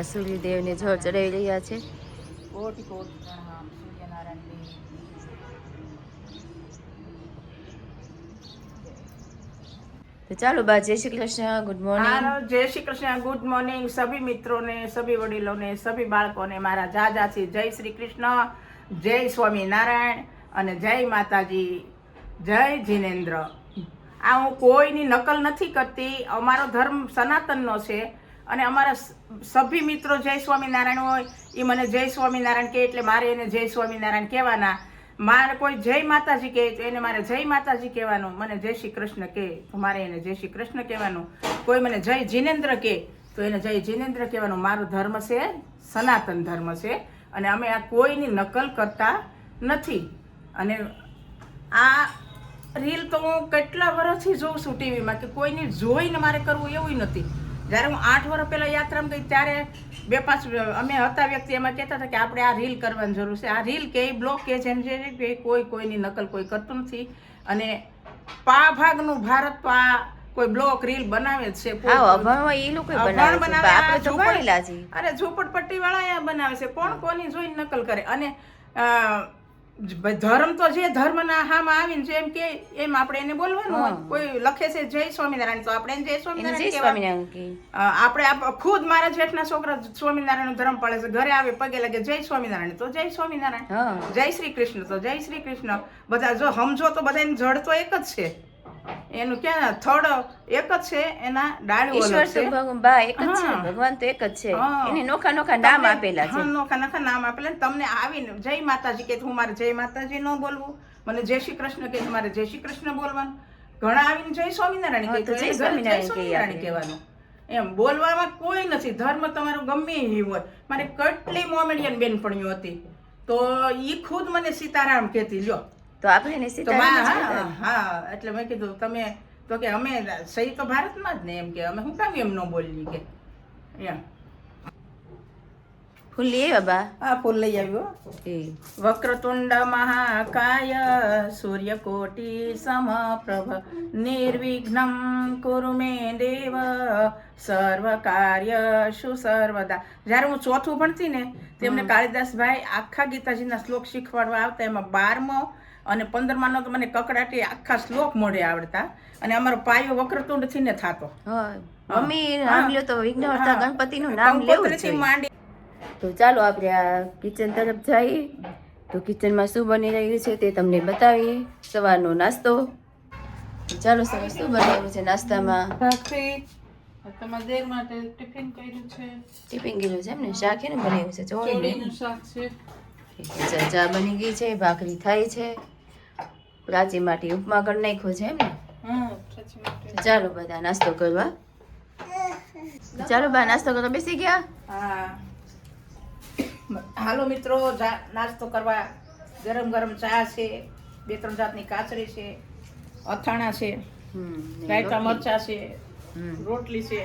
બા સૂર્યદેવને જળ ચડાવી રહ્યા છે. કોટી કોટી સૂર્યનારાયણ તો ચાલો બા જય શ્રી કૃષ્ણ ગુડ મોર્નિંગ જય શ્રી કૃષ્ણ ગુડ મોર્નિંગ સભી મિત્રોને સભી વડીલોને સભી બાળકોને મારા જાજાથી જય શ્રી કૃષ્ણ જય સ્વામી નારાયણ અને જય માતાજી. જય જીનેન્દ્ર. આ હું કોઈની નકલ નથી કરતી. અમારો ધર્મ સનાતનનો છે. અને અમારા સભ્ય સભી મિત્રો જય સ્વામિનારાયણ હોય એ મને જય સ્વામિનારાયણ કહે એટલે મારે એને જય સ્વામિનારાયણ કહેવાના. મારે કોઈ જય માતાજી કહે તો એને મારે જય માતાજી કહેવાનું. મને જય શ્રી કૃષ્ણ કહે તો મારે એને જય શ્રી કૃષ્ણ કહેવાનું. કોઈ મને જય જીનેન્દ્ર કહે તો એને જય જીનેન્દ્ર કહેવાનું. મારો ધર્મ છે, સનાતન ધર્મ છે અને અમે આ કોઈની નકલ કરતા નથી. અને આ રીલ તો હું કેટલા વર્ષથી જોઉં છું ટીવીમાં કે કોઈને જોઈને મારે કરવું એવું નથી. જ્યારે હું આઠ વર્ષ પહેલાં યાત્રામાં ગઈ ત્યારે બે પાંચ અમે હતા વ્યક્તિ એમાં કહેતા હતા કે આપણે આ રીલ કરવાની જરૂર છે. આ રીલ કે બ્લોક કે જેમ જે કે કોઈ કોઈની નકલ કોઈ કરતું નથી. અને પા ભાગનું ભારત તો આ કોઈ બ્લોક રીલ બનાવે જ છે. એ લોકો બનાવે આપણે અરે ઝૂંપડપટ્ટી વાળા બનાવે છે. કોણ કોની જોઈને નકલ કરે? અને ધર્મ તો જે ધર્મના હામાં આવીને જેમ કે એમ આપણે એને બોલવાનું હોય. કોઈ લખે છે જય સ્વામિનારાયણ તો આપણે જય સ્વામિનારાયણ આપણે ખુદ મારા જેઠના છોકરા સ્વામિનારાયણ ધર્મ પાડે છે ઘરે આવે પગે લાગે જય સ્વામિનારાયણ તો જય સ્વામિનારાયણ. જય શ્રી કૃષ્ણ તો જય શ્રી કૃષ્ણ. બધા જો સમજો તો બધા જડ તો એક જ છે. એનું ક્યાં થડ એક જ છે એના ડાળ ઈશ્વર તો ભગવાન એક જ છે. ભગવાન તો એક જ છે. એને નોખા નોખા નામ આપેલા છે. નોખા નોખા નામ આપેલા તમને આવીને જય માતાજી કે હું મારે જય માતાજી ન બોલવું. મને જય શ્રી કૃષ્ણ કે મારે જય શ્રી કૃષ્ણ બોલવાનું. ઘણા આવીને જય સ્વામિનારાયણ કે જય સ્વામિનારાયણ કહેવાનું. એમ બોલવામાં કોઈ નથી. ધર્મ તમારો ગમે એ હોય. મારે કેટલી મોમેડિયન બેનપણીઓ હતી. તો ઈ ખુદ મને સીતારામ કહેતી લ્યો. તો આપણે એને તો સીતારામ મા- જ હા એટલે મેં કીધું તમે તો કે અમે સહી તો ભારતમાં જ ને એમ કે અમે શું કામ એમ ન બોલીએ કે? એમ. ફૂલ લઈ બા? આ ફૂલ લઈ આવ્યો. એ. વક્રતુંડ મહાકાય સૂર્યકોટી સમપ્રભ નિર્વિઘ્નમ કુરુ મે દેવ સર્વ કાર્ય શું સર્વદા? જ્યારે હું ચોથું ભણતી ને તેમને કાળિદાસભાઈ આખા ગીતાજીના શ્લોક શીખવાડવા આવતા એમાં બારમો અને પંદરમાનો તો મને કકડાટી આખા શ્લોક મોઢે આવડતા. અને અમારો પાયો વક્રતુંડથી ને થાતો મમ્મી નામ લ્યો તો વિઘ્નહર્તા. ગણપતિનું નામ લેવું છે માંડી. તો ચાલો આપણે આ કિચન તરફ જઈએ. તો કિચનમાં શું બની રહ્યું છે તે તમને બતાવીએ. સવારનો નાસ્તો. ચાલો સર શું બનાવ્યું છે નાસ્તામાં? ભાખરી તમારા દેર માટે ટિફિન કર્યું છે. ટિફિન ગયેલું છે એમ ને? શાક એને બનાવ્યું છે? ચોળી ચોળીનું શાક છે. ચા ચા બની ગઈ છે ભાખરી થાય છે. પ્રાચી માટે ઉપમા કરી નાખ્યો છે એમ ને? ચાલો બધા નાસ્તો કરવા. ચાલો બા નાસ્તો કરવા બેસી ગયા? હા. હાલો મિત્રો નાસ્તો કરવા ગરમ ગરમ ચા છે બે ત્રણ જાતની કાચરી છે અથાણા છે રાયતા મરચા છે. રોટલી છે.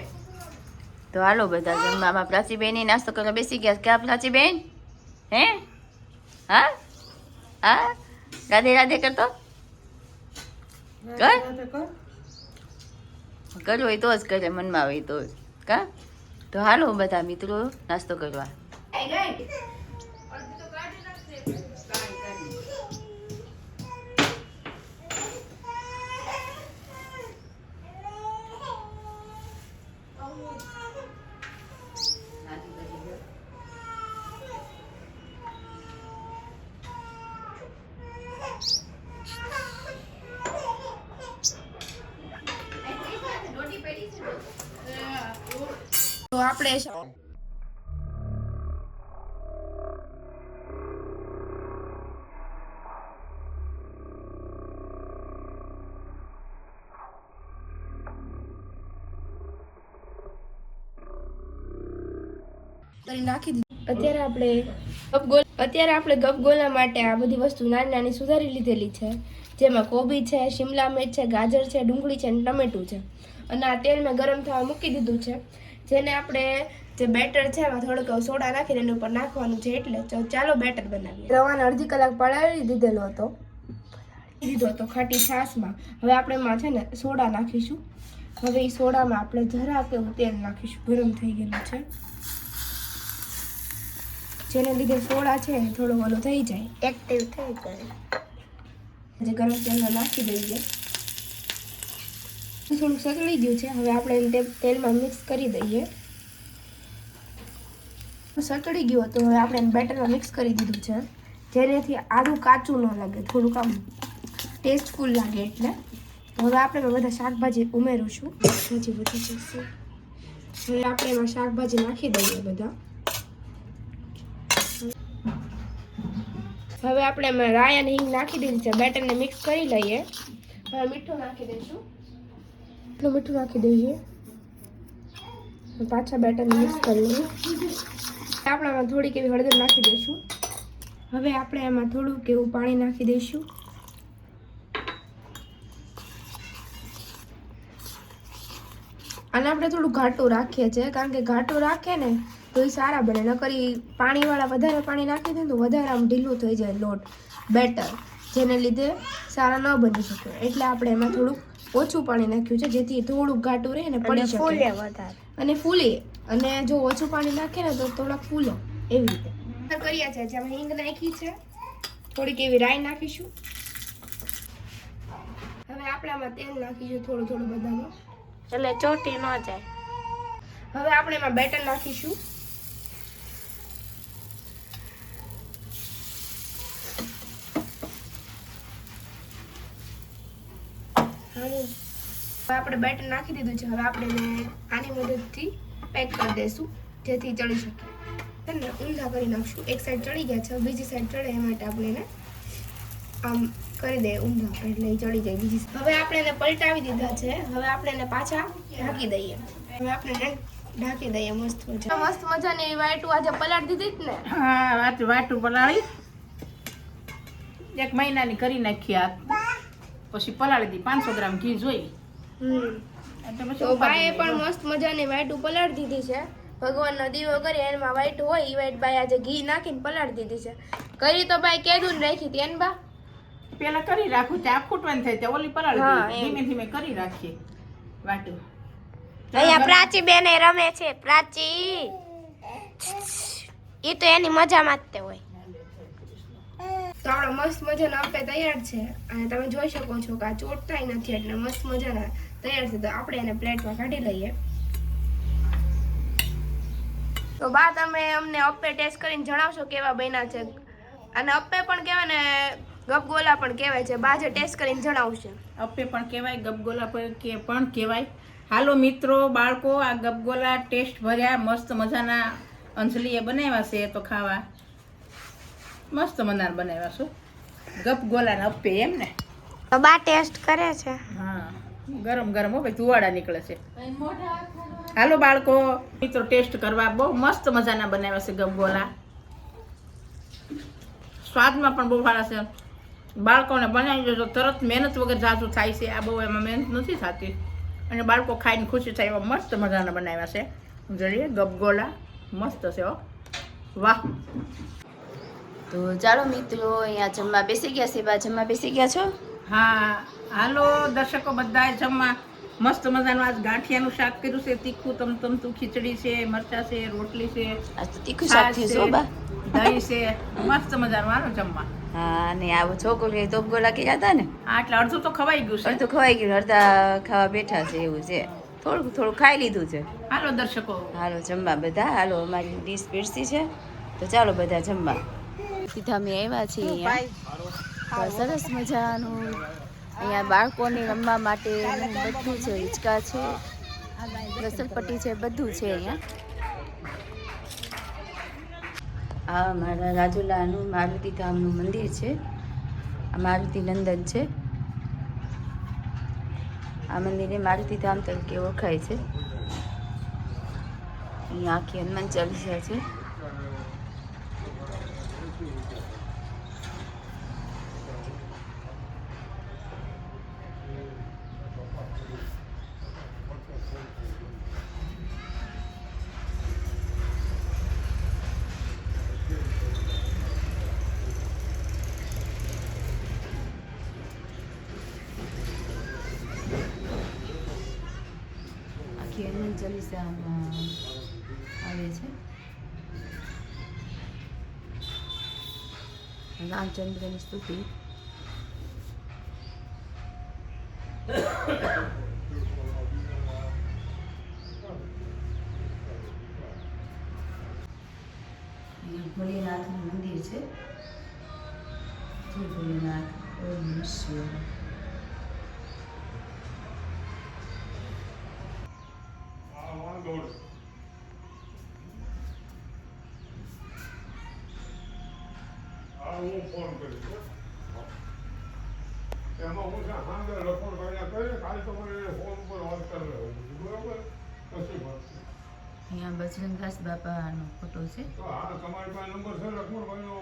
તો હાલો બધા જમવામાં પ્રાચીબેન નાસ્તો કરવા બેસી ગયા. ક્યાં પ્રાચીબેન? હે? હા? હા? રાધે રાધે કરતો? કર કરવું હોય તો જ કરે મનમાં આવે તો કા? તો હાલો બધા મિત્રો નાસ્તો કરવા તો આપણે અત્યારે આપણે અત્યારે આપણે ગપગોલા માટે આ બધી વસ્તુ નાની નાની સુધારી લીધેલી છે. જેમાં કોબી છે, શિમલા મિર્ચ છે, ગાજર છે, ડુંગળી છે અને ટમેટું છે. અને આ તેલ મેં ગરમ થવા મૂકી દીધું છે. જેને આપણે જે બેટર છે એમાં થોડોક સોડા નાખીને એની ઉપર નાખવાનું છે એટલે તો ચાલો બેટર બનાવીએ. રવાને અડધી કલાક પલાળી દીધેલો હતો. દીધો હતો ખાટી છાશમાં. હવે આપણે એમાં છે ને સોડા નાખીશું. હવે એ સોડામાં આપણે જરાક એવું તેલ નાખીશું. ગરમ થઈ ગયેલું છે. જેને લીધે સોડા છે થોડો ઓલો થઈ જાય. એક્ટિવ થઈ જાય જે ગરમ તેલમાં નાખી દઈએ. થોડુંક સતળી ગયું છે. હવે આપણે એને તેલમાં મિક્સ કરી દઈએ. સતળી ગયું હતું. હવે આપણે એને બેટરમાં મિક્સ કરી દીધું છે. જેનેથી આદું કાચું ન લાગે. થોડુંક આમ ટેસ્ટફુલ લાગે એટલે. હવે આપણે બધા શાકભાજી ઉમેરીશું. શાકભાજી બધી જશે હવે આપણે એમાં શાકભાજી નાખી દઈએ બધા. હવે આપણે એમાં રાય અને હિંગ નાખી દીધી છે. બેટરને મિક્સ કરી લઈએ. હવે મીઠું નાખી દઈશું. મીઠું નાખી દઈએ. પાછા બેટરને મિક્સ કરી લઈએ આપણામાં થોડીક એવી હળદર નાખી દઈશું. હવે આપણે એમાં થોડુંક એવું પાણી નાખી દઈશું. અને આપણે થોડું ઘાટું રાખીએ છીએ, કારણ કે ઘાટું રાખીએ ને તો એ સારા બને. ન કરી પાણીવાળા વધારે પાણી નાખી દે તો વધારે આમ ઢીલું થઈ જાય લોટ બેટર. જેને લીધે સારા ન બની શકે. એટલે આપણે એમાં થોડુંક ઓછું પાણી નાખ્યું છે જેથી થોડુંક ઘાટું રહે ને પડી શકે. વધારે. અને ફૂલે. અને જો ઓછું પાણી નાખે ને તો થોડાક ફૂલે એવી રીતે. કર્યા છે જેમાં હિંગ નાખી છે. થોડીક એવી રાઈ નાખીશું. હવે આપણે આમાં તેલ નાખીશું થોડું થોડું બધામાં. એટલે ચોટી ન જાય. હવે આપણે એમાં બેટર નાખીશું. હવે આપણે બેટર નાખી દીધું છે. હવે આપણે આની મદદથી પેક કરી દઈશું, જેથી ચડી શકે. છે ઊંધા કરી નાખશું. એક સાઈડ ચડી ગયા છે બીજી સાઈડ ચડે એ માટે આપણે એને, આમ કરી દઈએ ઊંધા એટલે એ ચડી જાય બીજી હવે આપણે એને પલટાવી દીધા છે. હવે આપણે એને પાછા ઢાંકી દઈએ. હવે આપણે ઢાંકી દઈએ. મસ્ત મજા. મસ્ત મજાની વાઈટું આજે પલાળી દીધી જ ને? હા વાટું પલાળી. એક મહિનાની કરી નાખી આ. પછી પલાળી દી પાંચસો ગ્રામ ઘી જોઈ. એટલે પછી બાએ પણ મસ્ત મજાની વાઈટું પલાળી દીધી છે. ભગવાનનો દીવો કરી એમાં વાઈટ હોય એ વાઈટ બાઈ આજે ઘી નાખીને પલાળી દીધી છે. કરી તો બાઈ કેદું ને રાખી હતી એને બા? પેલા કરી રાખું ત્યાં ફૂટવાની થાય ત્યાં ઓલી પલાળી. ધીમે ધીમે કરી રાખીએ. વાટું. અહીંયા પ્રાચી બેન રમે છે પ્રાચી. એ તો એની મજામાં જ તે હોય. તો આપણો મસ્ત મજાનો આપે તૈયાર છે. અને તમે જોઈ શકો છો કે આ ચોટતાય નથી એટલે મસ્ત મજાના તૈયાર છે. તો આપણે એને પ્લેટમાં કાઢી લઈએ. તો બા, તમે અમને અપ્પે ટેસ્ટ કરીને જણાવશો કેવા બન્યા છે. અને અપ્પે પણ કહેવાય ને, ગપગોલા પણ કહેવાય છે. બા, જે ટેસ્ટ કરીને જણાવશે. અપ્પે પણ કહેવાય, ગપગોલા પણ પણ કહેવાય. હાલો મિત્રો, બાળકો, આ ગપગોલા ટેસ્ટ ભર્યા, મસ્ત મજાના અંજલીએ બનાવ્યા છે તો ખાવા. મસ્ત મજાના બનાવ્યા છું. ગપગોલા ને અપ્પે એમ ને? તો બા ટેસ્ટ કરે છે. હા ગરમ ગરમ હો ભાઈ તુવાડા નીકળે છે. હાલો બાળકો મિત્રો ટેસ્ટ કરવા બહુ મસ્ત મજાના બનાવ્યા છે ગપગોલા સ્વાદમાં પણ બહુ સારા છે. બાળકોને બનાવી દેજો તરત મહેનત વગર જાજુ થાય છે. આ બહુ એમાં મહેનત નથી થતી. અને બાળકો ખાઈને ખુશી થાય એવા મસ્ત મજાના બનાવ્યા છે. જોઈએ ગપગોલા મસ્ત છે હો. વાહ. તો ચાલો મિત્રો અહીંયા જમવા બેસી ગયા છે બા જમવા બેસી ગયા છો? હા હાલો દર્શકો બધા જમવા. મસ્ત મજાનું આજ ગાંઠિયાનું શાક કર્યું છે તીખું તમ તું ખીચડી છે મરચા છે રોટલી છે આજ તો તીખું શાક છે હો દહીં છે મસ્ત મજાનું હાલો જમવા. હા અને આવો છોકરો તો ગોલા ગયા હતા ને? આ એટલે અડધું તો ખવાઈ ગયું છે. અડધું ખવાઈ ગયું અડધા ખાવા બેઠા છે એવું છે. થોડુંક થોડું ખાઈ લીધું છે. હાલો દર્શકો. હાલો જમવા બધા. હાલો અમારી ડીશ પીરસી છે. તો ચાલો બધા જમવા. સીધા અમે આવ્યા છીએ અહીંયા. સરસ મજાનું. અહીંયા બાળકોને રમવા માટે બધું છે હિંચકા છે ઘસરપટ્ટી છે બધું છે અહીંયા. આ મારા રાજુલાનું મારુતિ ધામનું મંદિર છે. આ મારુતિ નંદન છે. આ મંદિરને મારુતિ ધામ તરીકે ઓળખાય છે. અહીંયા આખી હનુમાન ચાલીસા છે. પૈસામાં આવે છે. રામચંદ્રની સ્તુતિ. હા હું ફોન કરીશ હો. એમાં હું સાંજે લખણ કર્યા કરીએ તો તમારે ફોન પર વાત કરી લેવું બરાબર? કશું વાત અહીંયા બજરંગદાસ બાપાનો ફોટો છે. તો હા તમારી પાસે નંબર છે લખમણભાઈનો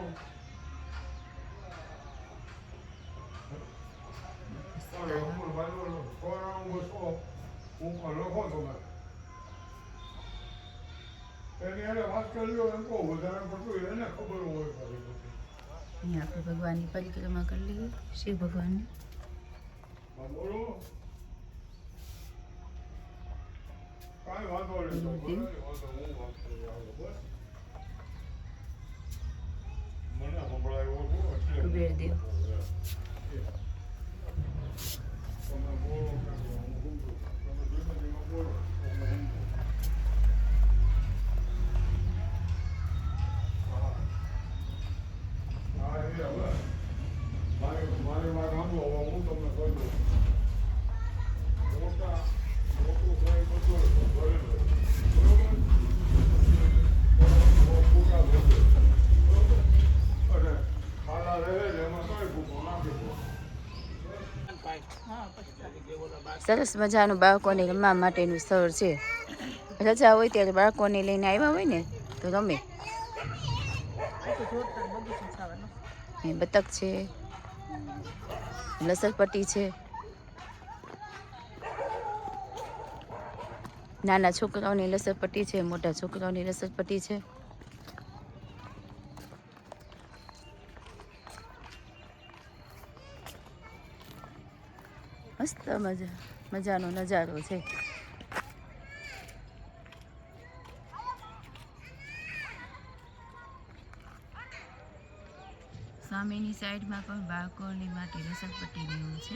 લખમણભાઈનો સોરાણું બસો. પણ લખો તમે એની એને વાત કરી લો એમ કહું વધારે પડતું એને ખબર હોય પાછી બધી. અહીંયા આપણે ભગવાનની પરિક્રમા કરી લઈએ શિવ ભગવાનની હા, બોલો કાંઈ વાંધો નહીં તો મૂર્તિ. ભલે, વાંધો હું વાત કરી આવું બસ મને સંભળાયો છું એટલે હું કુબેરદેવ. તમે બોલો કે હું સમજુ. તમે ધીમે ધીમે બોલો તમે સમજો. હા. સરસ મજાનું બાળકોને રમવા માટેનું સ્થળ છે. રજા હોય ત્યારે બાળકોને લઈને આવ્યા હોય ને, તો રમે. અહીં બતક છે. લસરપટ્ટી છે. નાના છોકરાઓની લસરપટ્ટી છે, મોટા છોકરાઓની લસરપટ્ટી છે. મસ્ત મજા, મજાનો નજારો છે. સામેની સાઈડમાં પણ બાળકોની માટે લસણપટ્ટી ને એવું છે.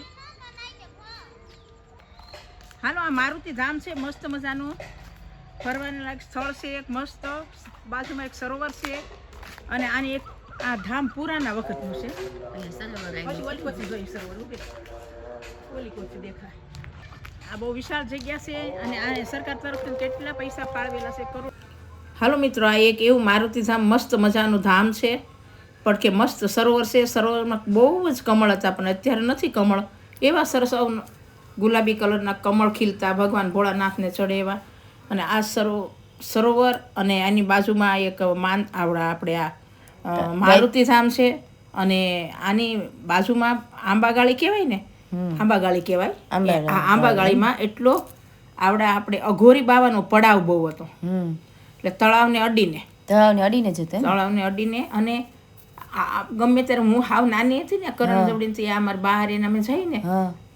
હાલો આ મારુતિ ધામ છે મસ્ત મજાનું. ફરવાને લાયક સ્થળ છે એક મસ્ત. બાજુમાં એક સરોવર છે અને આની એક આ ધામ પુરાના વખતનું છે. દેખાય. આ બહુ વિશાળ જગ્યા છે અને આ સરકાર તરફથી કેટલા પૈસા ફાળવેલા છે કરોડ. હાલો મિત્રો આ એક એવું મારુતિ ધામ મસ્ત મજાનું ધામ છે. પણ કે મસ્ત સરોવર છે સરોવરમાં બહુ જ કમળ હતા પણ અત્યારે નથી કમળ. એવા સરસ ગુલાબી કલરના કમળ ખીલતા ભગવાન ભોળાનાથને ચડે એવા. અને આ સરો સરોવર અને આની બાજુમાં એક માન આવડા આપણે આ મારુતિધામ છે. અને આની બાજુમાં આંબાગાળી કહેવાય ને? આંબાગાળી કહેવાય. આ આંબાગાળીમાં એટલો આવડા આપણે અઘોરી બાવાનો પડાવ બહુ હતો. એટલે તળાવને અડીને. તળાવને અડીને જતા તળાવને અડીને અને ગમે ત્યારે હું હાવ નાની હતી ને કરણ જવડીથી આ મારા બહાર એને અમે જઈને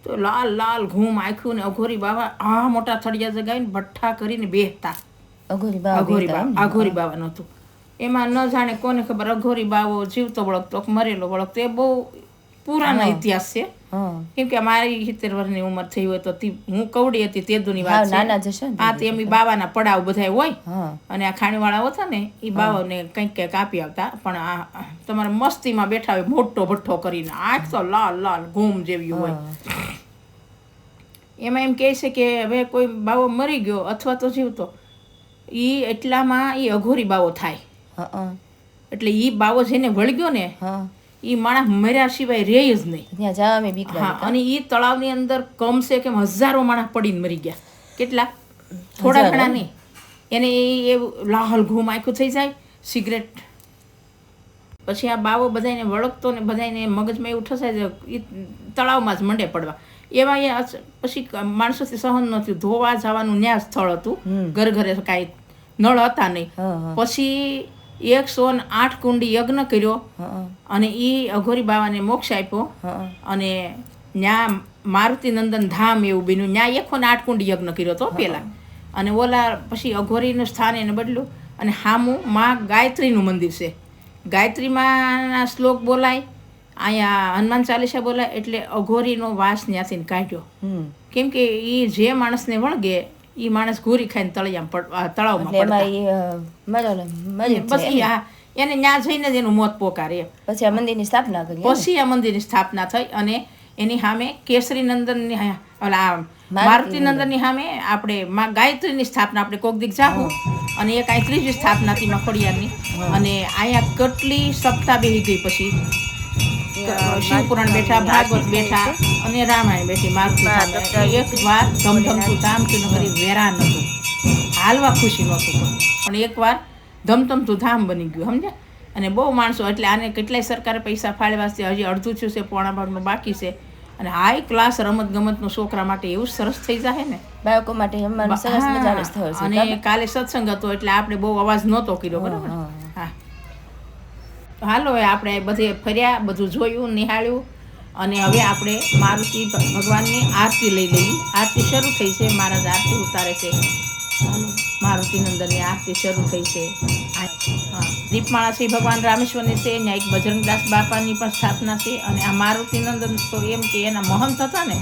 તો લાલ લાલ ઘૂમ આખ્યું ને અઘોરી બાવા આ મોટા થળિયા જગાવીને ભઠ્ઠા કરીને બેસતા અઘોરી બાવા અઘોરી બાવા અઘોરી બાવા નહોતું. એમાં ન જાણે કોને ખબર અઘોરી બાવો જીવતો કે મરેલો વળગતો એ બહુ પુરાનો ઇતિહાસ છે. કેમ કે મારી સિત્તેર વર્ષની ઉંમર થઈ હોય તો હું કવડી હતી તે દુની વાત છે. નાના જશે હા તે એમની બાવાના પડાવ બધા હોય. અને આ ખાણીવાળા હતા ને એ બાવાને કંઈક કંઈક આપી આવતા. પણ આ તમારે મસ્તીમાં બેઠા હોય મોટો ભઠ્ઠો કરીને આંખ તો લાલ લાલ ઘૂમ જેવી હોય. એમાં એમ કહે છે કે હવે કોઈ બાવો મરી ગયો અથવા તો જીવતો એ એટલામાં એ અઘોરી બાવો થાય. એટલે એ બાવો જેને વળગ્યો ને હા. એ માણસ મર્યા સિવાય રહે જ નહીં. ત્યાં જવા બીક હા અને એ તળાવની અંદર કમસે કેમ હજારો માણસ પડીને મરી ગયા. કેટલા? થોડા ઘણા નહીં. એને એ લાહલ ઘૂમ આખું થઈ જાય સિગરેટ. પછી આ બાવો બધાને વળગતો ને બધાને મગજમાં એવું ઠસાય એ તળાવમાં જ મંડે પડવા. એવા એ પછી માણસોથી સહન નથી ધોવા જવાનું ન્યા સ્થળ હતું. ઘર ઘરે કાંઈ નળ હતા નહીં. પછી એકસો ને આઠ કુંડી યજ્ઞ કર્યો અને એ અઘોરી બાવાને મોક્ષ આપ્યો. અને ન્યા મારુતિ નંદન ધામ એવું બન્યું. ન્યા એકો ને આઠ કુંડી યજ્ઞ કર્યો હતો પેલા. અને ઓલા પછી અઘોરીનું સ્થાન એને બદલ્યું. અને હામું માં ગાયત્રીનું મંદિર છે. ગાયત્રીમાંના શ્લોક બોલાય. અહીંયા હનુમાન ચાલીસા બોલાય. એટલે અઘોરીનો વાસ ત્યાંથી કાઢ્યો. કેમ કે એ જે માણસને વળગે એ માણસ ઘોરી ખાઈને તળિયામાં પડ તળાવમાં બસ આ એને ન્યા જઈને જ એનું મોત પોકારે પછી આ મંદિરની સ્થાપના કરી પછી આ મંદિરની સ્થાપના થઈ અને એની સામે કેસરી નંદનની ઓલા મારુતિ નંદનની સામે આપણે માં ગાયત્રીની સ્થાપના આપણે કોક દીક જાહું. અને એક આ ત્રીજી સ્થાપના હતી મખોડિયારની અને અહીંયા કેટલી સપ્તાહ બેહી ગઈ પછી? શિવપુરાણ બેઠા ભાગવત બેઠા. અને રામાયણ બેઠી મારુતિ એક વાર ધમધમતું ધામતું ન કરી વેરા નતું હાલવા ખુશી નહોતું પણ. પણ એક ધમધમતું ધામ બની ગયું સમજ્યા? અને બહુ માણસો એટલે આને કેટલાય સરકારે પૈસા ફાળવ્યા છે હજી અડધું થયું છે પોણા ભાગનું બાકી છે. અને હાઈ ક્લાસ રમત ગમતનું છોકરા માટે એવું સરસ થઈ જાય ને? બાળકો માટે અને કાલે સત્સંગ હતો એટલે આપણે બહુ અવાજ નહોતો કર્યો બરાબર? હાલો આપણે બધે ફર્યા, બધું જોયું, નિહાળ્યું. અને હવે આપણે મારુતિ ભગવાનની આરતી લઈ લઈએ. આરતી શરૂ થઈ છે, મહારાજ આરતી ઉતારે છે. હાલો, મારુતિ નંદનની આરતી શરૂ થઈ છે. દીપમાળા શ્રી ભગવાન રામેશ્વરની છે ત્યાં એક બજરંગદાસ બાપાની પણ સ્થાપના છે અને આ મારુતિનંદન તો એમ કે એના મહંત હતા ને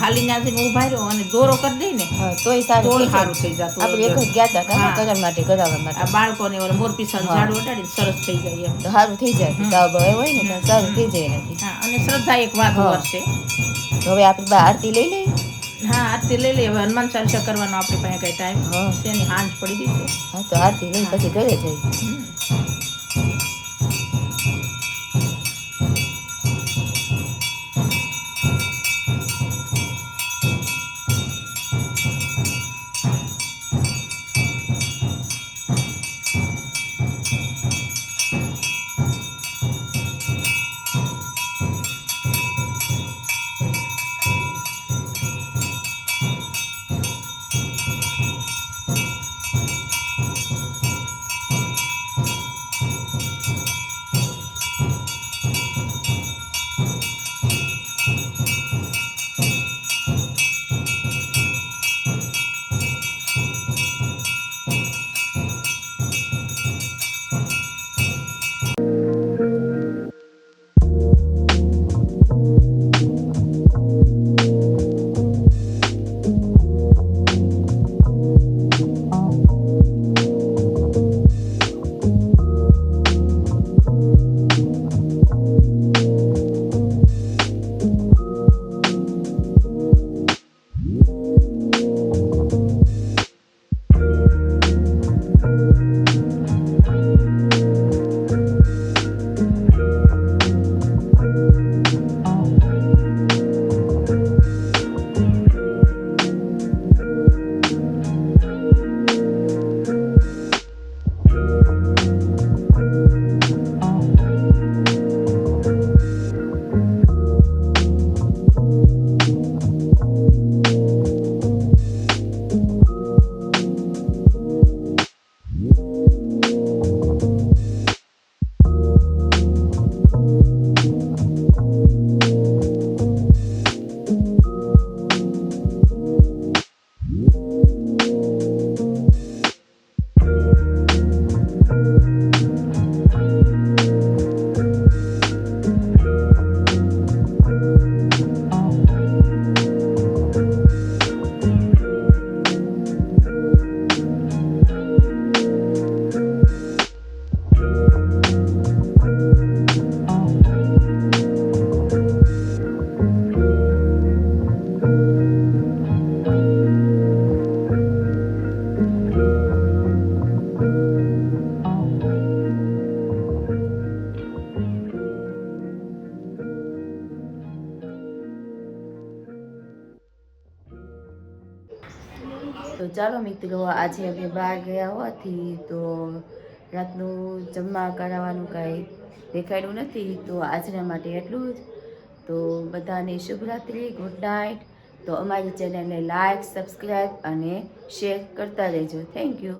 ખાલી ત્યાંથી ઊભા રહ્યો અને દોરો કરી દઈ ને તોય સારું થઈ સારું જાય. થઈ જતું આપણે એક જ ગયા હતા. કલર માટે કરાવવા માટે. આ બાળકોને ઓલા મોરપીસાનું. ઝાડુ અટાડીને સરસ થઈ જાય એમ. તો સારું થઈ જાય તાવ હોય ને સારું થઈ જાય એનાથી. અને શ્રદ્ધા એક વાત. વર્ષે હવે આપણે આરતી લઈ લઈએ. હા આરતી લઈ લઈએ. હનુમાન ચાલીસા કરવાનો આપણી પાસે કઈ ટાઈમ છે એની હાંજ પડી ગઈ છે. હા તો આરતી લઈ પછી ઘરે જઈએ. મિત્રો, આજે અમે બહાર ગયા હોવાથી તો રાતનું જમવા કરાવવાનું કાંઈ દેખાડ્યું નથી, તો આજના માટે એટલું જ. તો બધાને શુભરાત્રિ, ગુડ નાઇટ. તો અમારી ચેનલને લાઇક સબસ્ક્રાઈબ અને શેર કરતા રહેજો. Thank you.